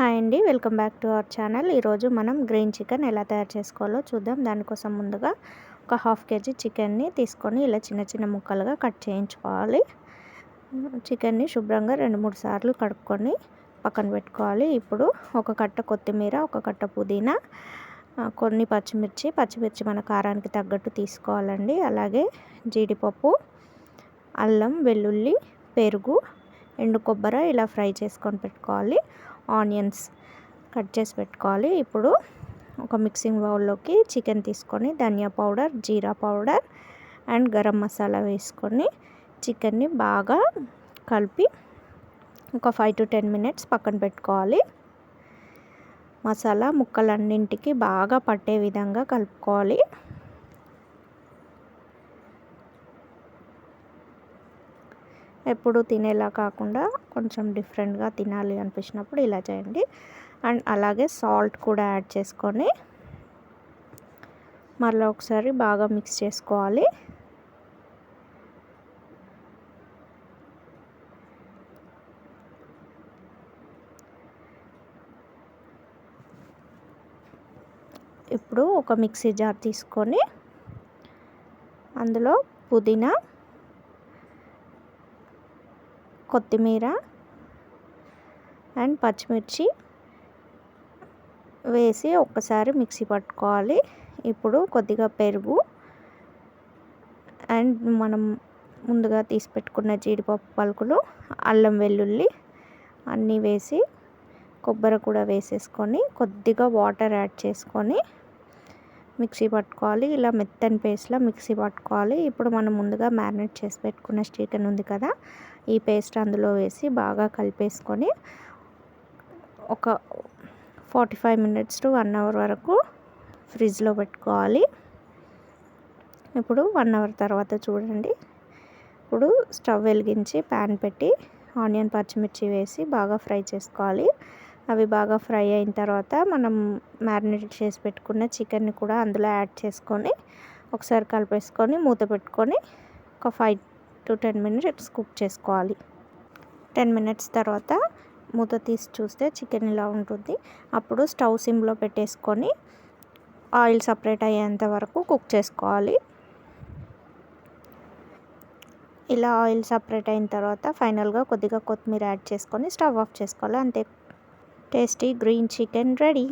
Hi అండి. Welcome back to our channel. ఈరోజు మనం గ్రీన్ చికెన్ ఎలా తయారు చేసుకోవాలో చూద్దాం. దానికోసం ముందుగా ఒక హాఫ్ కేజీ చికెన్ని తీసుకొని ఇలా చిన్న చిన్న ముక్కలుగా కట్ చేయించుకోవాలి. చికెన్ని శుభ్రంగా రెండు మూడు సార్లు కడుక్కొని పక్కన పెట్టుకోవాలి. ఇప్పుడు ఒక కట్ట కొత్తిమీర ఒక కట్ట పుదీనా కొన్ని పచ్చిమిర్చి. పచ్చిమిర్చి మన కారానికి తగ్గట్టు తీసుకోవాలండి. అలాగే జీడిపప్పు అల్లం వెల్లుల్లి పెరుగు ఎండు కొబ్బరి ఇలా ఫ్రై చేసుకొని పెట్టుకోవాలి. ఆనియన్స్ కట్ చేసి పెట్టుకోవాలి. ఇప్పుడు ఒక మిక్సింగ్ బౌల్లోకి చికెన్ తీసుకొని ధనియా పౌడర్ జీరా పౌడర్ అండ్ గరం మసాలా వేసుకొని చికెన్ని బాగా కలిపి ఒక ఫైవ్ టు టెన్ మినిట్స్ పక్కన పెట్టుకోవాలి. మసాలా ముక్కలన్నింటికి బాగా పట్టే విధంగా కలుపుకోవాలి. ఎప్పుడు తినేలా కాకుండా కొంచెం డిఫరెంట్గా తినాలి అనిపించినప్పుడు ఇలా చేయండి. అండ్ అలాగే సాల్ట్ కూడా యాడ్ చేసుకొని మళ్ళీ ఒకసారి బాగా మిక్స్ చేసుకోవాలి. ఇప్పుడు ఒక మిక్సీ జార్ తీసుకొని అందులో పుదీనా కొత్తిమీర అండ్ పచ్చిమిర్చి వేసి ఒక్కసారి మిక్సీ పట్టుకోవాలి. ఇప్పుడు కొద్దిగా పెరుగు అండ్ మనం ముందుగా తీసి పెట్టుకున్న జీడిపప్పు పలుకులు అల్లం వెల్లుల్లి అన్నీ వేసి కొబ్బరి కూడా వేసేసుకొని కొద్దిగా వాటర్ యాడ్ చేసుకొని మిక్సీ పట్టుకోవాలి. ఇలా మెత్తని పేస్ట్లో మిక్సీ పట్టుకోవాలి. ఇప్పుడు మనం ముందుగా మ్యారినేట్ చేసి పెట్టుకున్న చికెన్ ఉంది కదా ఈ పేస్ట్ అందులో వేసి బాగా కలిపేసుకొని ఒక forty five minutes to one hour వరకు ఫ్రిడ్జ్లో పెట్టుకోవాలి. ఇప్పుడు వన్ అవర్ తర్వాత చూడండి. ఇప్పుడు స్టవ్ వెలిగించి ప్యాన్ పెట్టి ఆనియన్ పచ్చిమిర్చి వేసి బాగా ఫ్రై చేసుకోవాలి. అవి బాగా ఫ్రై అయిన తర్వాత మనం మ్యారినేట్ చేసి పెట్టుకున్న చికెన్ని కూడా అందులో యాడ్ చేసుకొని ఒకసారి కలిపేసుకొని మూత పెట్టుకొని ఒక five to ten minutes cook చేసుకోవాలి. టెన్ మినిట్స్ తర్వాత మూత తీసి చూస్తే చికెన్ ఇలా ఉంటుంది. అప్పుడు స్టవ్ సిమ్లో పెట్టేసుకొని ఆయిల్ సపరేట్ అయ్యేంత వరకు కుక్ చేసుకోవాలి. ఇలా ఆయిల్ సపరేట్ అయిన తర్వాత ఫైనల్గా కొద్దిగా కొత్తిమీర యాడ్ చేసుకొని స్టవ్ ఆఫ్ చేసుకోవాలి. అంతే టేస్టీ గ్రీన్ చికెన్ రెడీ